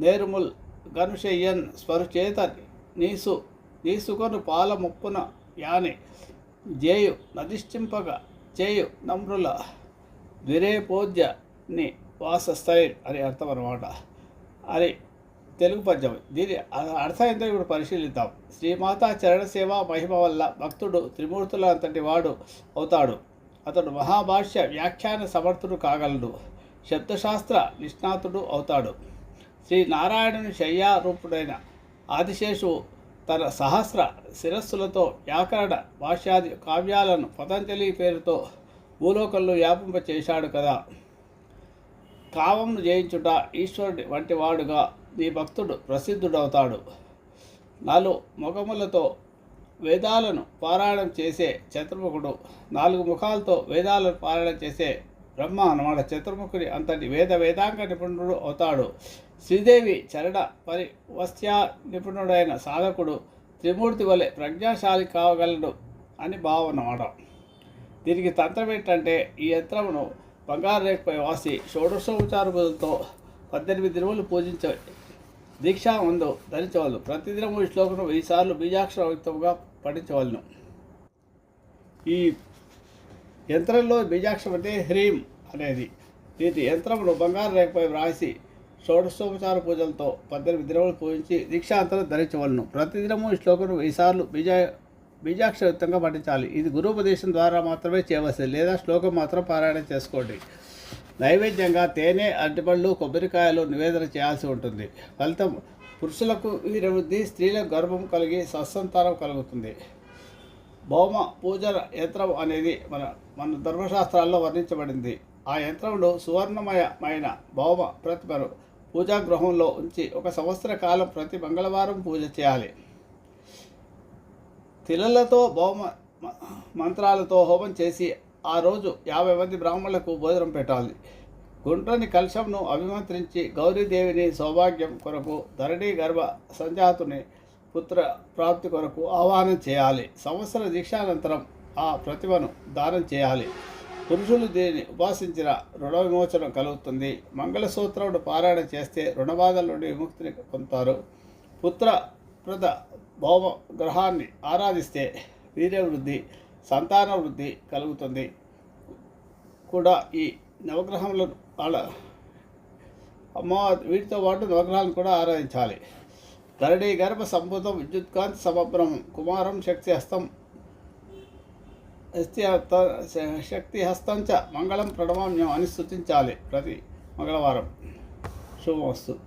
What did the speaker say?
నేరుముల్ గనుషయ్యన్ స్పరుచేత నీసు నీసుకొను పాల ముప్పున యాని జేయు నదిష్టింపగా చేయు నమ్రుల ద్విరేపోద్య ని వాసస్థైర్ అని అర్థం అనమాట అని తెలుగు పద్యం దీని అర్థం ఏంటో ఇప్పుడు పరిశీలిద్దాం. శ్రీమాత చరణ సేవ మహిమ వల్ల భక్తుడు త్రిమూర్తుల అంతటి వాడు అవుతాడు. అతడు మహాభాష్య వ్యాఖ్యాన సమర్థుడు కాగలడు. శబ్దశాస్త్ర నిష్ణాతుడు అవుతాడు. శ్రీ నారాయణుని శయ్యారూపుడైన ఆదిశేషువు తన సహస్ర శిరస్సులతో వ్యాకరణ భాష్యాది కావ్యాలను పతంజలి పేరుతో భూలోకంలో వ్యాపింప చేశాడు కదా. కామంను జయించుట ఈశ్వరుడి వంటి వాడుగా నీ భక్తుడు ప్రసిద్ధుడవుతాడు. నాలు ముఖములతో వేదాలను పారాయణం చేసే చతుర్ముఖుడు నాలుగు ముఖాలతో వేదాలను పారాయణం చేసే బ్రహ్మ అన్నమాట చతుర్ముఖుడి అంతటి వేద వేదాంగ నిపుణుడు అవుతాడు. శ్రీదేవి చరణ పరివస్త్యా నిపుణుడైన సాధకుడు త్రిమూర్తి వలె ప్రజ్ఞాశాలి కావగలడు అని భావం అన్నమాట దీనికి తంత్రం ఏంటంటే ఈ యంత్రమును బంగారు రేఖపై వాసి షోడశోపచారములతో పద్దెనిమిది దినములు పూజించ దీక్షా ముందు ధరించవలను ప్రతిదినము ఈ శ్లోకం వెయ్యి సార్లు బీజాక్షరయుక్తంగా పఠించవలను ఈ యంత్రంలో బీజాక్షరం అంటే హ్రీం అనేది. దీని యంత్రమును బంగారు రేఖపై వ్రాసి షోడశోపచార పూజలతో పద్దెనిమిది దినములు పూజించి దీక్షాంతరం ధరించవలను. ప్రతిదినము ఈ శ్లోకం వెయ్యిసార్లు బీజా బీజాక్షరయుక్తంగా పఠించాలి. ఇది గురుపదేశం ద్వారా మాత్రమే చేయవలసింది లేదా శ్లోకం మాత్రం పారాయణం చేసుకోండి. నైవేద్యంగా తేనె అరటిపళ్ళు కొబ్బరికాయలు నివేదన చేయాల్సి ఉంటుంది. ఫలితం పురుషులకు వీరవృద్ధి స్త్రీలకు గర్భం కలిగి సత్సంతానం కలుగుతుంది. భౌమ పూజల యంత్రం అనేది మన మన ధర్మశాస్త్రాల్లో వర్ణించబడింది. ఆ యంత్రంలో సువర్ణమయమైన భౌమ ప్రతిమను పూజాగృహంలో ఉంచి ఒక సంవత్సర కాలం ప్రతి మంగళవారం పూజ చేయాలి. తిలలతో భౌమ మ- మంత్రాలతో హోమం చేసి ఆ రోజు యాభై మంది బ్రాహ్మణులకు భోజనం పెట్టాలి. గుండ్రని కలశంను అభిమంత్రించి గౌరీదేవిని సౌభాగ్యం కొరకు ధరణి గర్భ సంజాతుని పుత్ర ప్రాప్తి కొరకు ఆహ్వానం చేయాలి. సంవత్సర దీక్షానంతరం ఆ ప్రతిభను దానం చేయాలి. పురుషులు దీనిని ఉపాసించిన రుణ విమోచనం కలుగుతుంది. మంగళసూత్రముడు పారాయణ చేస్తే రుణబాధల నుండి విముక్తిని పొందుతారు. పుత్రప్రద భౌమ గ్రహాన్ని ఆరాధిస్తే వీర్యవృద్ధి సంతాన వృద్ధి కలుగుతుంది. కూడా ఈ నవగ్రహములను వాళ్ళ అమ్మ వీటితో పాటు నవగ్రహాలను కూడా ఆరాధించాలి. ధరణి గర్భ సంభూతం విద్యుత్కాంత్ సమబ్రహ్మం కుమారం శక్తి హస్తం. శక్తి శక్తి హస్తంచ మంగళం ప్రణమామ్యం అని సూచించాలి ప్రతి మంగళవారం. శుభమస్తు.